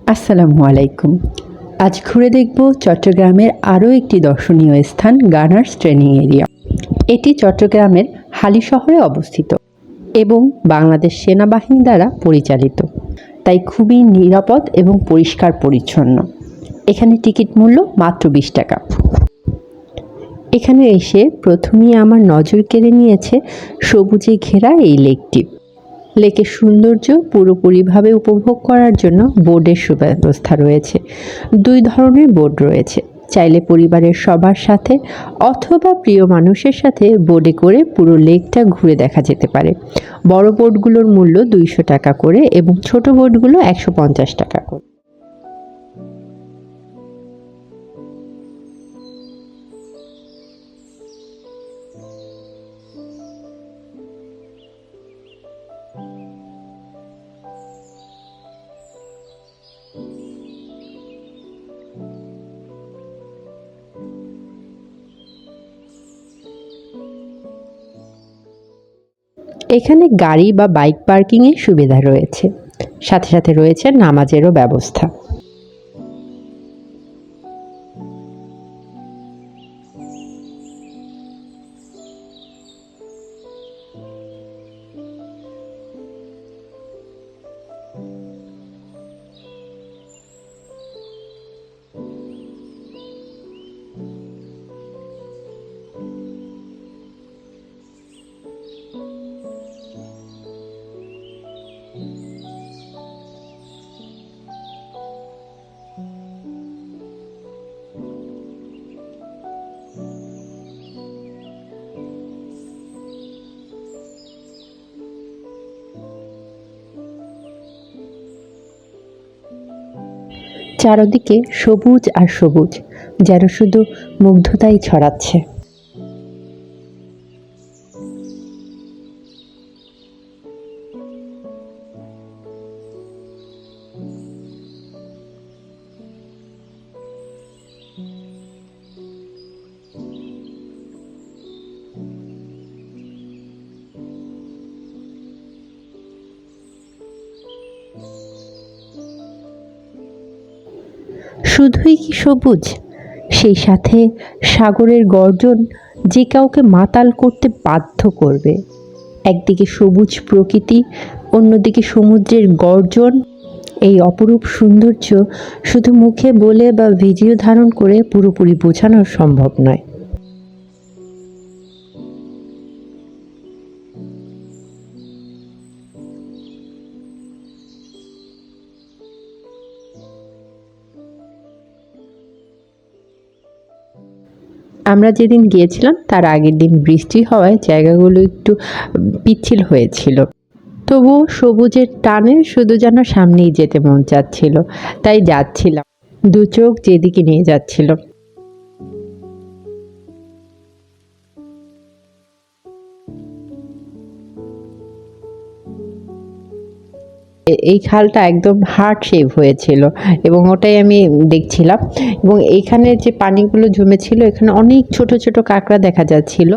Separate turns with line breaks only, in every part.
আসসালামু আলাইকুম। আজ ঘুরে দেখব চট্টগ্রামের আরও একটি দর্শনীয় স্থান, গানার্স ট্রেনিং এরিয়া। এটি চট্টগ্রামের হালি শহরে অবস্থিত এবং বাংলাদেশ সেনাবাহিনী দ্বারা পরিচালিত। তাই খুবই নিরাপদ এবং পরিষ্কার পরিচ্ছন্ন এখানে টিকিট মূল্য মাত্র বিশ টাকা। এখানে এসে প্রথমেই আমার নজর কেড়ে নিয়েছে সবুজে ঘেরা এই লেকটি। লেকের সৌন্দর্য পুরোপুরিভাবে উপভোগ করার জন্য বোর্ডের সুব্যবস্থা রয়েছে। দুই ধরনের বোর্ড রয়েছে। চাইলে পরিবারের সবার সাথে অথবা প্রিয় মানুষের সাথে বোর্ডে করে পুরো লেকটা ঘুরে দেখা যেতে পারে। বড় বোর্ডগুলোর মূল্য দুইশো টাকা করে এবং ছোট বোর্ডগুলো একশো পঞ্চাশ টাকা করে। এখানে গাড়ি বা বাইক পার্কিংয়ের সুবিধা রয়েছে। সাথে সাথে রয়েছে নামাজেরও ব্যবস্থা। চারদিকে সবুজ আর সবুজ যেন শুধু মুগ্ধতাই ছড়াচ্ছে। শুধুই কি সবুজ? সেই সাথে সাগরের গর্জন যে কাউকে মাতাল করতে বাধ্য করবে। একদিকে সবুজ প্রকৃতি, অন্যদিকে সমুদ্রের গর্জন। এই অপরূপ সৌন্দর্য শুধু মুখে বলে বা ভিডিও ধারণ করে পুরোপুরি বোঝানো সম্ভব নয়। আমরা যেদিন গিয়েছিলাম, তার আগের দিন বৃষ্টি হওয়ায় জায়গাগুলো একটু পিচ্ছিল হয়েছিল। তবু সবুজের টানে শুধু যেন সামনেই যেতে মন চাচ্ছিল, তাই যাচ্ছিলাম। দু চোখ যেদিকে নিয়ে যাচ্ছিল। এই খালটা একদম হার্ট শেপ হয়েছিল এবং ওটাই আমি দেখছিলাম এবং এইখানে যে পানিগুলো জমেছিল, এখানে অনেক ছোট ছোট কাঁকড়া দেখা যাচ্ছিল।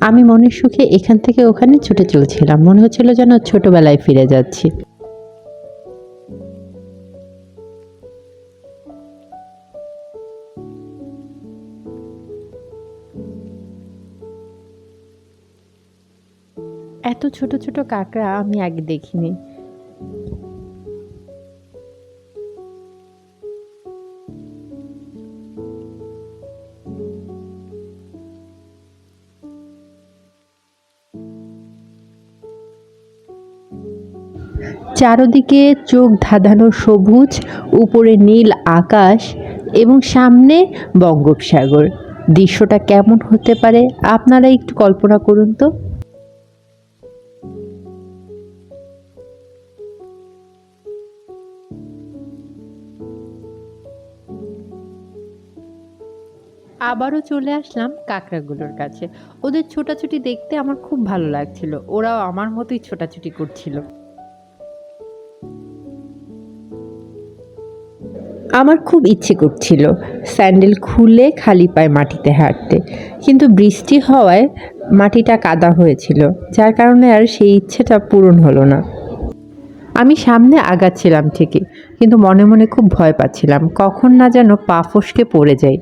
আমি মনের সুখে এখান থেকে ওখানে ছুটে চলছিলাম। মনে হচ্ছিল যেন ছোটবেলায় ফিরে যাচ্ছি। এত ছোট ছোট কাঁকড়া আমি আগে দেখিনি। চারদিকে চোখ ধাঁধানো সবুজ, উপরে নীল আকাশ এবং সামনে বঙ্গোপসাগর। দৃশ্যটা কেমন হতে পারে আপনারা একটু কল্পনা করুন তো। আবারও চলে আসলাম কাঁকড়াগুলোর কাছে। ওদের ছোটাছুটি দেখতে আমার খুব ভালো লাগছিল। ওরাও আমার মতোই ছোটাছুটি করছিল। আমার খুব ইচ্ছে করছিল স্যান্ডেল খুলে খালি পায়ে মাটিতে হাঁটতে। কিন্তু বৃষ্টি হওয়ায় মাটিটা কাদা হয়েছিল, যার কারণে আর সেই ইচ্ছেটা পূরণ হলো না। আমি সামনে আগাচ্ছিলাম ঠিকই, কিন্তু মনে মনে খুব ভয় পাচ্ছিলাম, কখন না যেন পা ফসকে পড়ে যাই।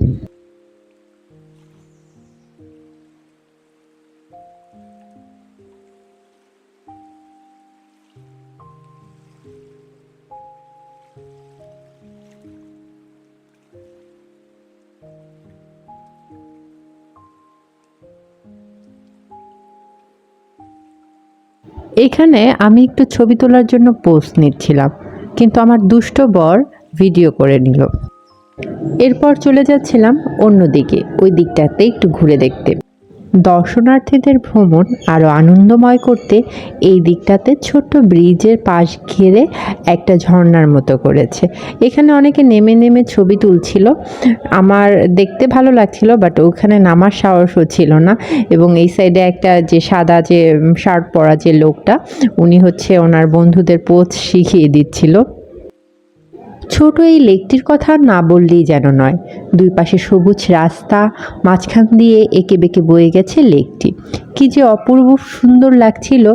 এখানে আমি একটু ছবি তোলার জন্য পোস্ট নিচ্ছিলাম, কিন্তু আমার দুষ্ট বর ভিডিও করে নিল। এরপর চলে যাচ্ছিলাম অন্যদিকে, ওই দিকটাতে একটু ঘুরে দেখতে। দর্শনার্থীদের ভ্রমণ আরও আনন্দময় করতে এই দিকটাতে ছোট্ট ব্রিজের পাশ ঘিরে একটা ঝর্ণার মতো করেছে। এখানে অনেকে নেমে নেমে ছবি তুলছিল। আমার দেখতে ভালো লাগছিল বাট ওখানে নামার সাহসও ছিল না এবং এই সাইডে একটা যে সাদা যে শার্ট পরা যে লোকটা, উনি হচ্ছে ওনার বন্ধুদের পোজ শিখিয়ে দিচ্ছিল। ছোট এই লেকটির কথা না বললেই যেন নয়। দুই পাশে সবুজ রাস্তা, মাঝখান দিয়ে এঁকে বেঁকে বয়ে গেছে লেকটি। কি যে অপূর্ব সুন্দর লাগছিল।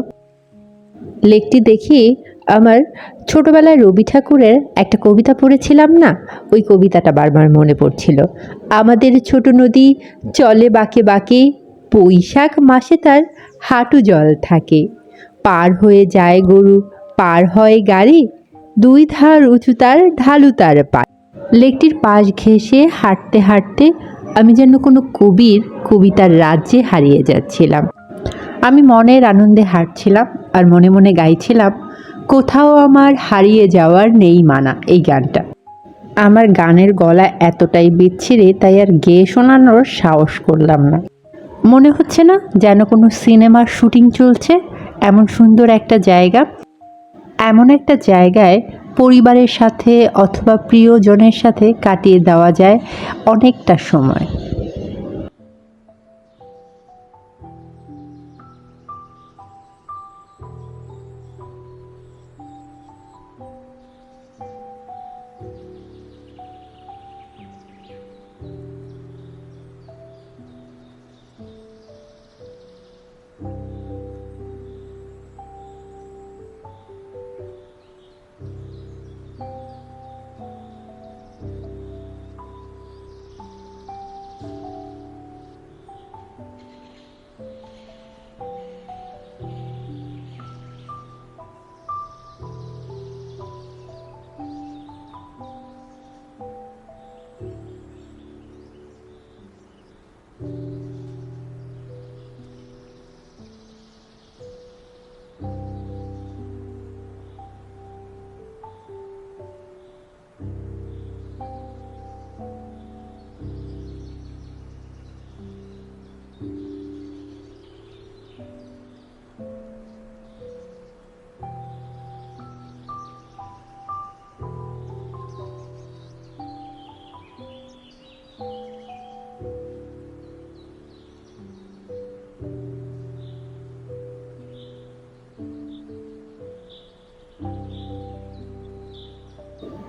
লেকটি দেখি আমার ছোটবেলায় রবি ঠাকুরের একটা কবিতা পড়েছিলাম না? ওই কবিতাটা বারবার মনে পড়ছিল। আমাদের ছোট নদী চলে বাঁকে বাঁকে, বৈশাখ মাসে তার হাঁটু জল থাকে। পার হয়ে যায় গরু, পার হয় গাড়ি দুই ধার উঁচু তার, ঢালু তার পা। লেকটির পাশ ঘেঁষে হাঁটতে হাঁটতে আমি যেন কোনো কবির কবিতার রাজ্যে হারিয়ে যাচ্ছিলাম। আমি মনের আনন্দে হাঁটছিলাম আর মনে মনে গাইছিলাম, কোথাও আমার হারিয়ে যাওয়ার নেই মানা এই গানটা। আমার গানের গলা এতটাই বিচ্ছিরে, তাই আর গেয়ে শোনানোর সাহস করলাম না। মনে হচ্ছে না যেন কোনো সিনেমার শুটিং চলছে, এমন সুন্দর একটা জায়গা। এমন একটা জায়গায় পরিবারের সাথে অথবা প্রিয়জনের সাথে কাটিয়ে দেওয়া যায় অনেকটা সময়।